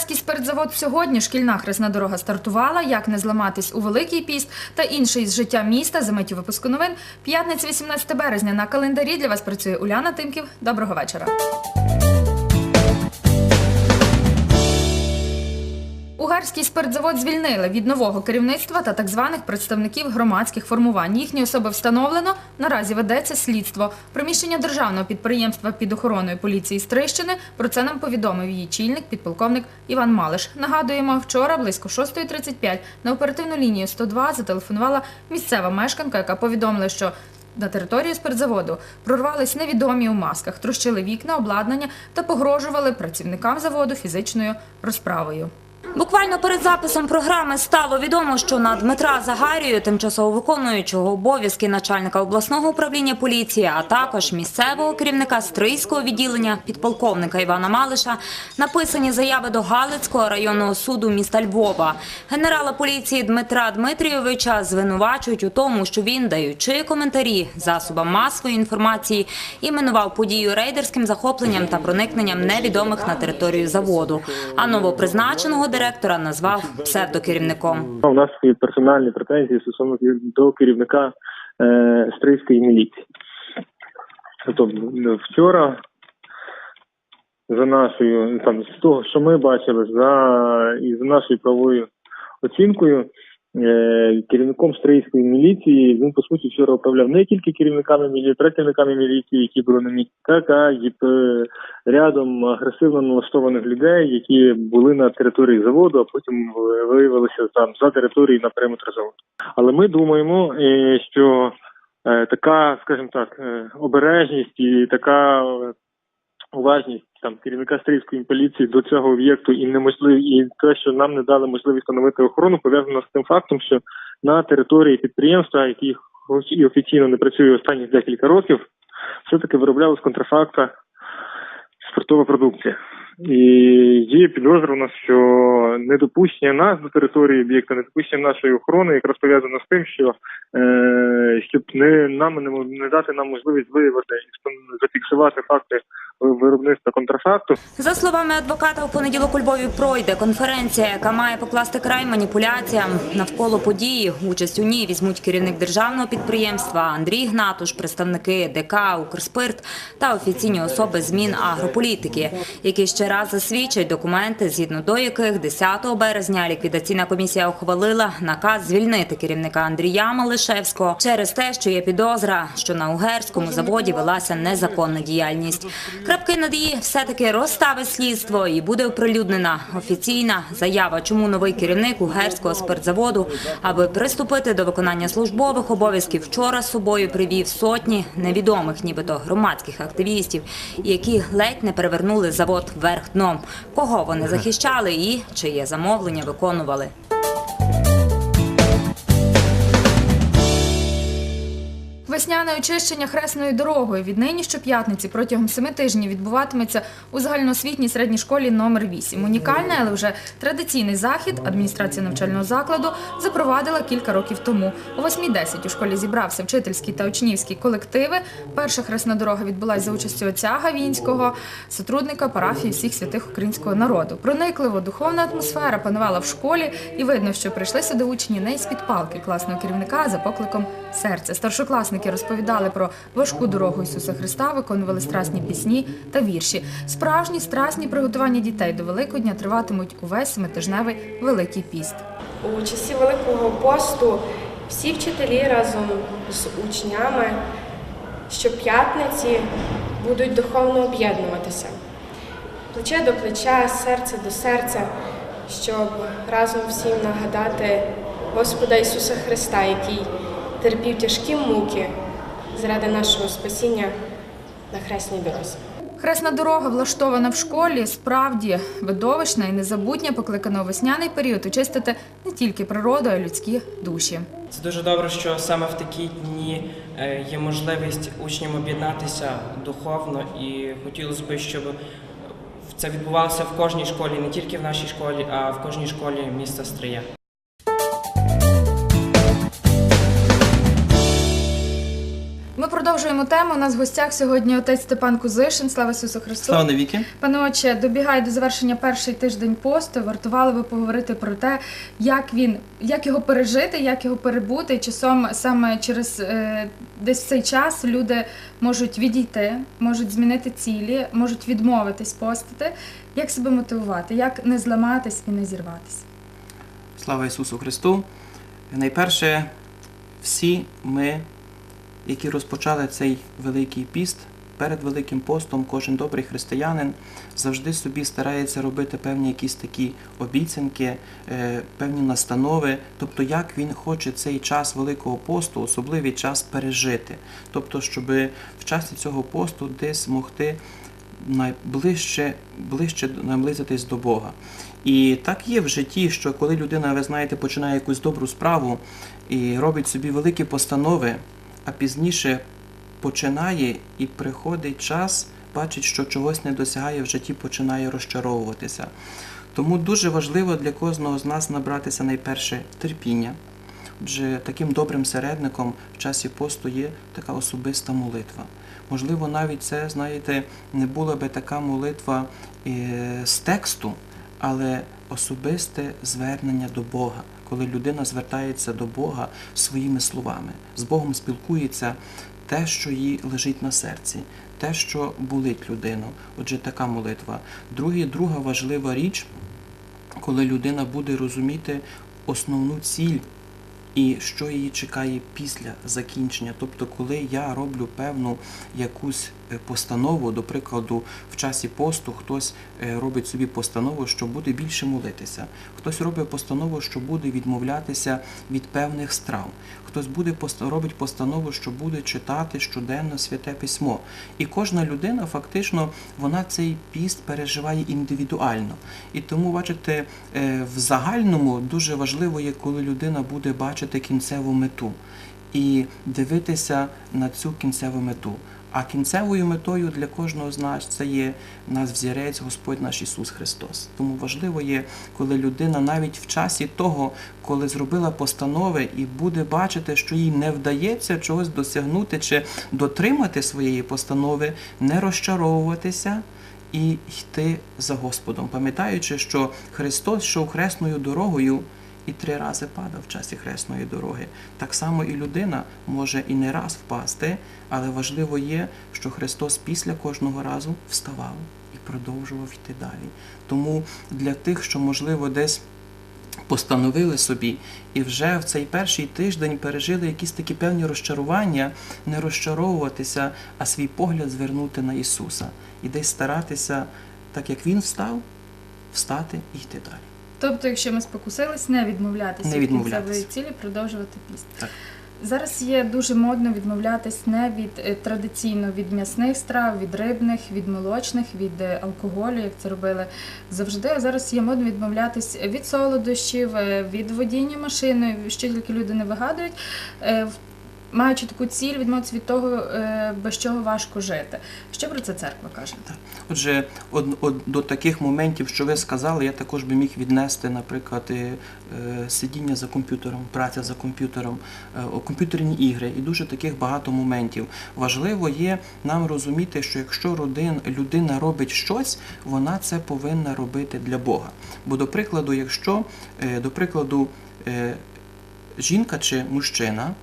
Угарський спиртзавод сьогодні шкільна хресна дорога стартувала. Як не зламатись у Великий піст та інший з життя міста за миттю випуску новин. П'ятниця 18 березня на календарі для вас працює Уляна Тимків. Доброго вечора. Угарський спиртзавод звільнили від нового керівництва та так званих представників громадських формувань. Їхні особи встановлено. Наразі ведеться слідство. Приміщення державного підприємства під охороною поліції Стрищини. Про це нам повідомив її чільник, підполковник Іван Малиш. Нагадуємо, вчора близько 6.35 на оперативну лінію 102 зателефонувала місцева мешканка, яка повідомила, що на територію спиртзаводу прорвались невідомі у масках, трощили вікна, обладнання та погрожували працівникам заводу фізичною розправою. Буквально перед записом програми стало відомо, що на Дмитра Загарію, тимчасово виконуючого обов'язки начальника обласного управління поліції, а також місцевого керівника Стрийського відділення підполковника Івана Малиша, написані заяви до Галицького районного суду міста Львова. Генерала поліції Дмитра Дмитрійовича звинувачують у тому, що він, даючи коментарі засобам масової інформації, іменував подію рейдерським захопленням та проникненням невідомих на територію заводу. А новопризначеного директора назвав псевдокерівником. У нас є персональні претензії стосовно до керівника е, стрийської міліції. Тобто вчора за нашою там з того, що ми бачили, за і за нашою правовою оцінкою. Е, Керівником стрийської міліції він по суті вчора управляв не тільки керівниками міліції, працівниками міліції, які були на місці, так а й е, рядом агресивно налаштованих людей, які були на території заводу, а потім виявилися там за територією на периметр заводу. Але ми думаємо, е, що така, скажімо так, обережність і така уважність там керівника стрільської поліції до цього об'єкту і неможливі, і те, що нам не дали можливість встановити охорону, пов'язано з тим фактом, що на території підприємства, які і офіційно не працює останні декілька років, все-таки вироблялась контрафакта спиртова продукція. І є підозра у нас, що недопущення нас до території об'єкта, недопущення нашої охорони якраз пов'язано з тим, що е, щоб не нам не, не дати нам можливість виявити і зафіксувати факти виробництва контрафакту. За словами адвоката, у понеділок у Львові пройде конференція, яка має покласти край маніпуляціям навколо події. Участь у ній візьмуть керівник державного підприємства Андрій Гнатуш, представники ДК Укрспирт та офіційні особи змін агрополітики, які ще раз засвідчать документи, згідно до яких 10 березня ліквідаційна комісія ухвалила наказ звільнити керівника Андрія Малишевського через те, що є підозра, що на угерському заводі велася незаконна діяльність. Крапки над її все-таки розставить слідство і буде оприлюднена офіційна заява, чому новий керівник угерського спиртзаводу, аби приступити до виконання службових обов'язків, вчора з собою привів сотні невідомих, нібито громадських активістів, які ледь не перевернули завод вверх дном. Кого вони захищали і чиє замовлення виконували. Весняне очищення хресною дорогою віднині щоп'ятниці протягом семи тижнів відбуватиметься у загальноосвітній середній школі номер 8 Унікальний, але вже традиційний захід адміністрація навчального закладу запровадила кілька років тому. О 8.10 у школі зібрався вчительський та учнівський колективи. Перша хресна дорога відбулася за участю отця Гавінського, сотрудника парафії всіх святих українського народу. Проникливо духовна атмосфера панувала в школі, і видно, що прийшли сюди учні не із-під палки класного керівника а за покликом серця. Старшокласники розповідали про важку дорогу Ісуса Христа, виконували страсні пісні та вірші. Справжні страсні приготування дітей до Великодня триватимуть увесь семитижневий Великий піст. У часі Великого посту всі вчителі разом з учнями щоп'ятниці будуть духовно об'єднуватися плече до плеча, серце до серця, щоб разом всім нагадати Господа Ісуса Христа, який терпів тяжкі муки заради нашого спасіння на хресній дорозі. Хресна дорога, влаштована в школі, справді видовищна і незабутня, покликана у весняний період очистити не тільки природу, а й людські душі. Це дуже добре, що саме в такі дні е, є можливість учням об'єднатися духовно, і хотілося б, щоб це відбувалося в кожній школі, не тільки в нашій школі, а в кожній школі міста Стрия. Продовжуємо тему. У нас в гостях сьогодні отець Степан Кузишин. Слава Ісусу Христу! Слава навіки. Пане отче, добігає до завершення перший тиждень посту. Вартували ви поговорити про те, як він, як його пережити, як його перебути. Часом саме через е, десь цей час люди можуть відійти, можуть змінити цілі, можуть відмовитись постити. Як себе мотивувати, як не зламатись і не зірватись? Слава Ісусу Христу. Найперше, всі ми, які розпочали цей великий піст, перед Великим постом кожен добрий християнин завжди собі старається робити певні якісь такі обіцянки, е, певні настанови, тобто як він хоче цей час Великого посту, особливий час пережити. Тобто, щоб в часі цього посту десь могти найближче ближче наблизитись до Бога. І так є в житті, що коли людина, ви знаєте, починає якусь добру справу і робить собі великі постанови, а пізніше починає і приходить час, бачить, що чогось не досягає в житті, починає розчаровуватися. Тому дуже важливо для кожного з нас набратися найперше терпіння. Отже, таким добрим середником в часі посту є така особиста молитва. Можливо, навіть це, знаєте, не була би така молитва е, з тексту, але особисте звернення до Бога, коли людина звертається до Бога своїми словами, з Богом спілкується те, що їй лежить на серці, те, що болить людину. Отже, така молитва. Друге, друга важлива річ, коли людина буде розуміти основну ціль і що її чекає після закінчення. Тобто, коли я роблю певну якусь постанову, до прикладу, в часі посту хтось е, робить собі постанову, що буде більше молитися, хтось робить постанову, що буде відмовлятися від певних страв, хтось буде робить постанову, що буде читати щоденно святе письмо. І кожна людина фактично вона цей піст переживає індивідуально. І тому, бачите, е, в загальному дуже важливо є, коли людина буде бачити кінцеву мету і дивитися на цю кінцеву мету. А кінцевою метою для кожного з нас це є нас взірець Господь наш Ісус Христос. Тому важливо є, коли людина навіть в часі того, коли зробила постанови і буде бачити, що їй не вдається чогось досягнути чи дотримати своєї постанови, не розчаровуватися і йти за Господом, пам'ятаючи, що Христос йшов хресною дорогою і три рази падав в часі хресної дороги. Так само і людина може і не раз впасти, але важливо є, що Христос після кожного разу вставав і продовжував йти далі. Тому для тих, що можливо десь постановили собі і вже в цей перший тиждень пережили якісь такі певні розчарування, не розчаровуватися, а свій погляд звернути на Ісуса і десь старатися, так як Він встав, встати і йти далі. Тобто, якщо ми спокусились, не відмовлятися Не від відмовлятись. кінцевої цілі, продовжувати піст. Так. Зараз є дуже модно відмовлятись не від е, традиційно від м'ясних страв, від рибних, від молочних, від е, алкоголю, як це робили завжди. А зараз є модно відмовлятись від солодощів, е, від водіння машиною, що тільки люди не вигадують. е, в- Маючи таку ціль, відмовитися від того, е, без чого важко жити. Що про це церква каже? Отже, од, од, до таких моментів, що ви сказали, я також би міг віднести, наприклад, е, сидіння за комп'ютером, праця за комп'ютером, е, комп'ютерні ігри і дуже таких багато моментів. Важливо є нам розуміти, що якщо родин, людина робить щось, вона це повинна робити для Бога. Бо, до прикладу, якщо, до прикладу, жінка чи мужчина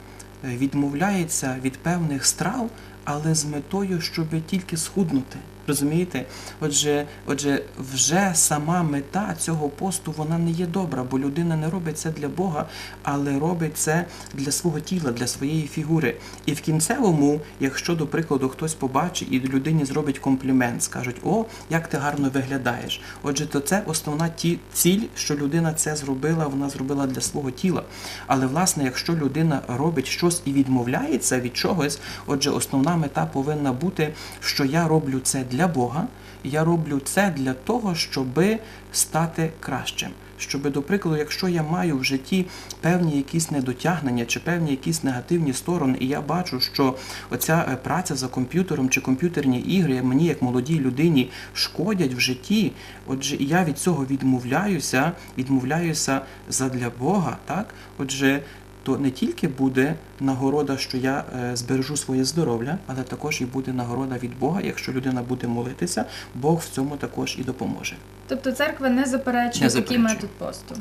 відмовляється від певних страв, але з метою, щоб тільки схуднути. Розумієте? Отже, отже, вже сама мета цього посту вона не є добра, бо людина не робить це для Бога, але робить це для свого тіла, для своєї фігури. І в кінцевому, якщо, до прикладу, хтось побачить і людині зробить комплімент, скажуть, о, як ти гарно виглядаєш. Отже, то це основна ті ціль, що людина це зробила, вона зробила для свого тіла. Але власне, якщо людина робить щось і відмовляється від чогось, отже, основна мета повинна бути, що я роблю це для Бога, я роблю це для того, щоби стати кращим. Щоб, до прикладу, якщо я маю в житті певні якісь недотягнення чи певні якісь негативні сторони, і я бачу, що оця е, праця за комп'ютером чи комп'ютерні ігри мені, як молодій людині, шкодять в житті, отже, я від цього відмовляюся, відмовляюся задля Бога, так? Отже, то не тільки буде нагорода, що я е, збережу своє здоров'я, але також і буде нагорода від Бога. Якщо людина буде молитися, Бог в цьому також і допоможе. Тобто церква не заперечує Не такий метод посту.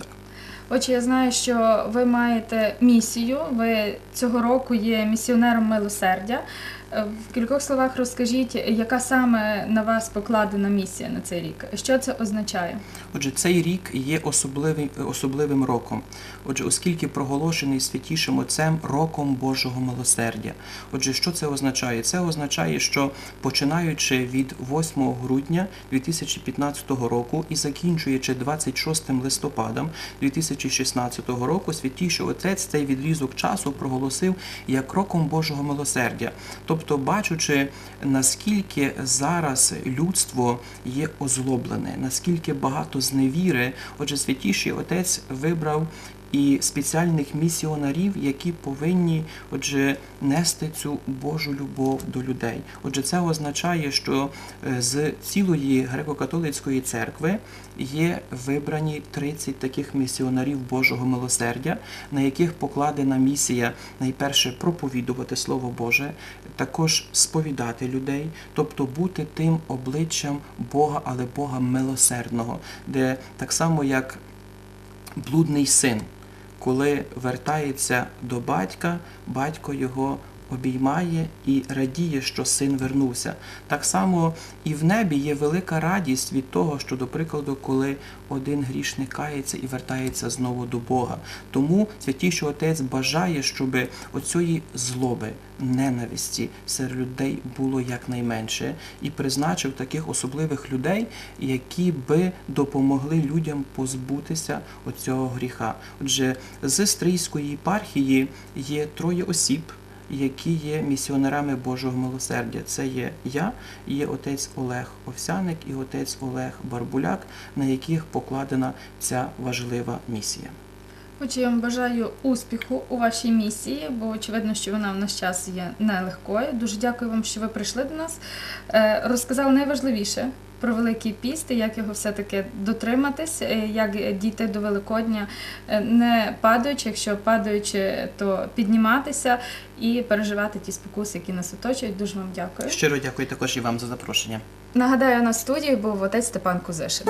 Отже, я знаю, що ви маєте місію. Ви цього року є місіонером милосердя. Е, В кількох словах розкажіть, яка саме на вас покладена місія на цей рік? Що це означає? Отже, цей рік є особливим, особливим роком. Отже, оскільки проголошений святішим Отцем роком Божого милосердя. Отже, що це означає? Це означає, що починаючи від 8 грудня 2015 року і закінчуючи 26 листопадом 2016 року, святіший Отець цей відрізок часу проголосив як роком Божого милосердя. Тобто, бачучи, наскільки зараз людство є озлоблене, наскільки багато зневіри, отже, святіший отець вибрав і спеціальних місіонарів, які повинні отже нести цю Божу любов до людей. Отже, це означає, що е, з цілої греко-католицької церкви є вибрані 30 таких місіонарів Божого милосердя, на яких покладена місія найперше проповідувати Слово Боже, також сповідати людей, тобто бути тим обличчям Бога, але Бога милосердного, де так само як блудний син, коли вертається до батька, батько його обіймає і радіє, що син вернувся. Так само і в небі є велика радість від того, що, до прикладу, коли один грішник кається і вертається знову до Бога. Тому святіший Отець бажає, щоб оцієї злоби, ненависті серед людей було якнайменше, і призначив таких особливих людей, які би допомогли людям позбутися оцього гріха. Отже, з Стрийської єпархії є троє осіб які є місіонерами Божого милосердя. Це є я, є отець Олег Овсяник і отець Олег Барбуляк, на яких покладена ця важлива місія. Отже, я вам бажаю успіху у вашій місії, бо очевидно, що вона в наш час є нелегкою. Дуже дякую вам, що ви прийшли до нас. Е, Розказали найважливіше про Великий піст, як його все-таки дотриматись, е, як дійти до Великодня, е, не падаючи, якщо падаючи, то підніматися і переживати ті спокуси, які нас оточують. Дуже вам дякую. Щиро дякую також і вам за запрошення. Нагадаю, на студії був отець Степан Кузишин.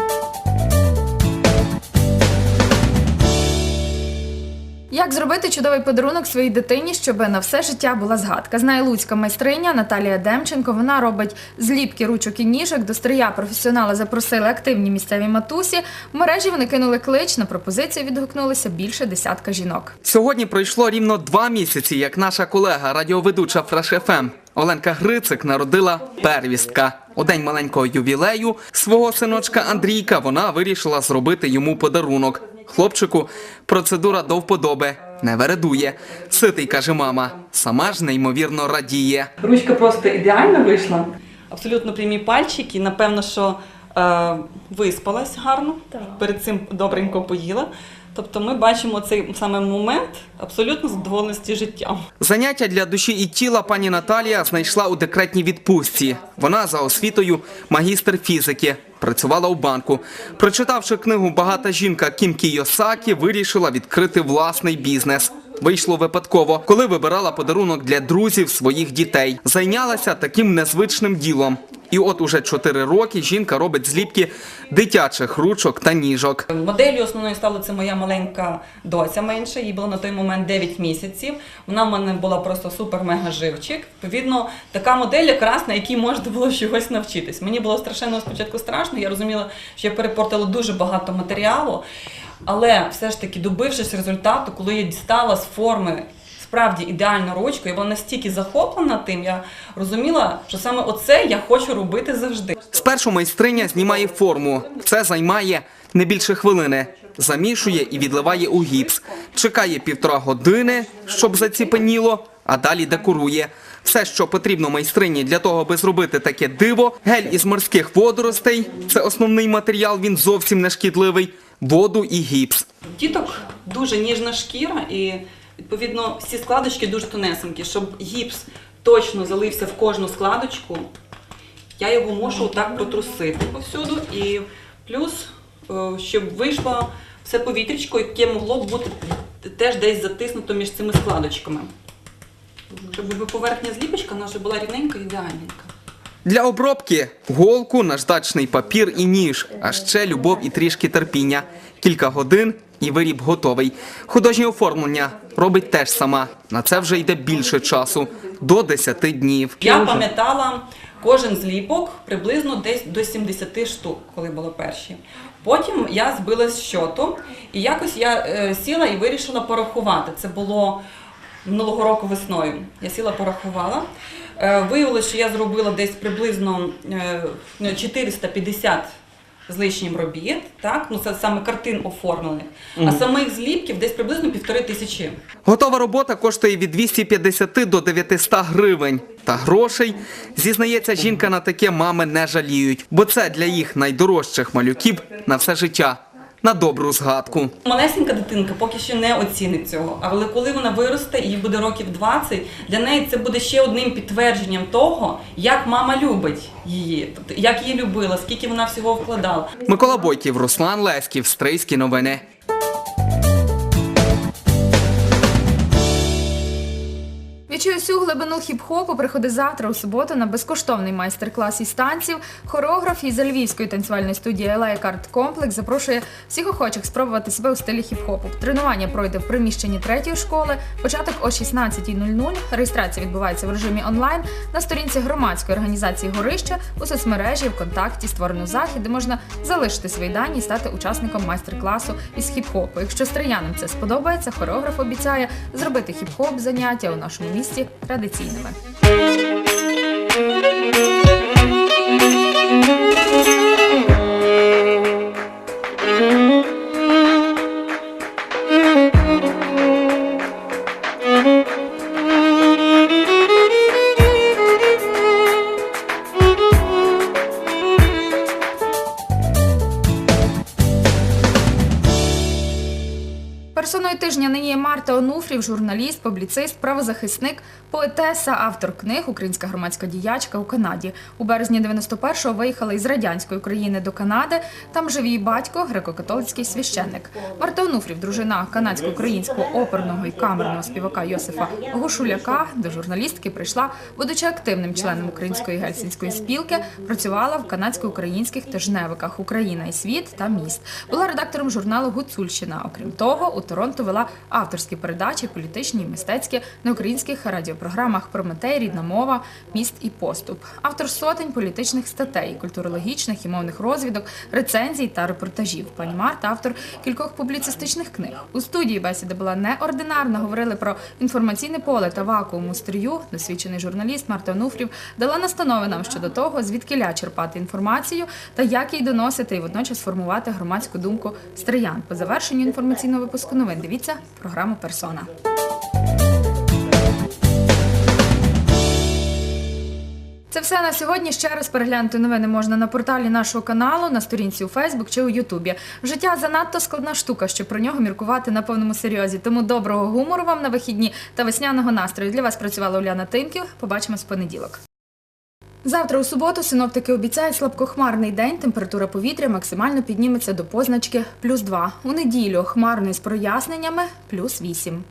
Як зробити чудовий подарунок своїй дитині, щоб на все життя була згадка? Знає луцька майстриня Наталія Демченко. Вона робить зліпки ручок і ніжок. До стрия професіонала запросили активні місцеві матусі. В мережі вони кинули клич. На пропозицію відгукнулися більше десятка жінок. Сьогодні пройшло рівно два місяці, як наша колега, радіоведуча Фреш ФМ Оленка Грицик народила первістка. У день маленького ювілею свого синочка Андрійка вона вирішила зробити йому подарунок. Хлопчику процедура до вподоби не вередує. Ситий каже мама, сама ж неймовірно радіє. Ручка просто ідеально вийшла. Абсолютно прямі пальчики. Напевно, що е, виспалась гарно, перед цим добренько поїла. Тобто ми бачимо цей саме момент абсолютно задоволеності життям. Заняття для душі і тіла пані Наталія знайшла у декретній відпустці. Вона за освітою магістр фізики. Працювала у банку. Прочитавши книгу Багата жінка Кім Кійосакі, вирішила відкрити власний бізнес. Вийшло випадково, коли вибирала подарунок для друзів своїх дітей. Зайнялася таким незвичним ділом. І от уже 4 роки жінка робить зліпки дитячих ручок та ніжок. Моделлю основною стала це моя маленька доця менша. Їй було на той момент 9 місяців. Вона в мене була просто супер-мега живчик. Відповідно, така модель, якраз на якій можна було чогось навчитись. Мені було страшенно спочатку страшно. Я розуміла, що я перепортила дуже багато матеріалу. Але все ж таки, добившись результату, коли я дістала з форми справді ідеальну ручку, я була настільки захоплена тим, я розуміла, що саме оце я хочу робити завжди. Спершу майстриня знімає форму. Це займає не більше хвилини. Замішує і відливає у гіпс. Чекає півтора години, щоб заціпеніло, а далі декорує. Все, що потрібно майстрині для того, аби зробити таке диво, гель із морських водоростей це основний матеріал, він зовсім не шкідливий. Воду і гіпс. Діток дуже ніжна шкіра і відповідно всі складочки дуже тонесенькі. Щоб гіпс точно залився в кожну складочку, я його можу так протрусити повсюду. І плюс, е, щоб вийшло все повітрячко, яке могло б бути теж десь затиснуто між цими складочками. Щоб поверхня зліпочка наша була рівненька і ідеальненька. Для обробки голку, наждачний папір і ніж, а ще любов і трішки терпіння. Кілька годин і виріб готовий. Художнє оформлення робить теж сама. На це вже йде більше часу до 10 днів. Я пам'ятала кожен зліпок приблизно десь до 70 штук, коли було перші. Потім я збила з щоту, і якось я е, сіла і вирішила порахувати. Це було минулого року весною. Я сіла, порахувала. Е, виявилося, що я зробила десь приблизно е, ну, 450 з лишнім робіт, так? Ну, це саме картин оформлених, а самих зліпків десь приблизно півтори тисячі. Готова робота коштує від 250 до 900 гривень. Та грошей, зізнається, жінка на таке мами не жаліють, бо це для їх найдорожчих малюків на все життя, на добру згадку. Малесенька дитинка поки що не оцінить цього, але коли вона виросте і їй буде років 20, для неї це буде ще одним підтвердженням того, як мама любить її, тобто як її любила, скільки вона всього вкладала. Микола Бойків, Руслан Левків, Стрийські новини. Глибину хіп-хопу приходи завтра у суботу на безкоштовний майстер-клас із танців. Хореограф із Львівської танцювальної студії Елея Карт Комплекс запрошує всіх охочих спробувати себе у стилі хіп-хопу. Тренування пройде в приміщенні третьої школи. Початок о 16.00. Реєстрація відбувається в режимі онлайн на сторінці громадської організації Горище у соцмережі ВКонтакті створено захід, де можна залишити свої дані і стати учасником майстер-класу із хіп-хопу. Якщо стріянам це сподобається, хореограф обіцяє зробити хіп-хоп заняття у нашому місті традиційними. Персоною тижня нині є Марта Онуфрів, журналіст, публіцист, правозахисник, поетеса, автор книг, українська громадська діячка у Канаді. У березні 91-го виїхала із радянської України до Канади. Там жив її батько, греко-католицький священник. Марта Онуфрів, дружина канадсько-українського оперного і камерного співака Йосифа Гошуляка, до журналістки прийшла, будучи активним членом української гельсінської спілки, працювала в канадсько-українських тижневиках Україна і світ та міст. Була редактором журналу Гуцульщина. Окрім того, у Торонто вела авторські передачі, політичні і мистецькі на українських радіопрограмах Прометей, рідна мова, міст і поступ. Автор сотень політичних статей, культурологічних і мовних розвідок, рецензій та репортажів. Пані Марта автор кількох публіцистичних книг. У студії бесіда була неординарна. Говорили про інформаційне поле та вакуум у стрію. Досвідчений журналіст Марта Онуфрів дала настанови нам щодо того, звідкиля черпати інформацію та як її доносити і водночас формувати громадську думку стриян. По завершенню інформаційного випуску новин дивіться програму Персона. Це все на сьогодні. Ще раз переглянути новини можна на порталі нашого каналу, на сторінці у Фейсбук чи у Ютубі. Життя занадто складна штука, щоб про нього міркувати на повному серйозі. Тому доброго гумору вам на вихідні та весняного настрою. Для вас працювала Уляна Тимків. Побачимось в понеділок. Завтра у суботу синоптики обіцяють слабкохмарний день. Температура повітря максимально підніметься до позначки плюс 2. У неділю хмарно з проясненнями плюс 8.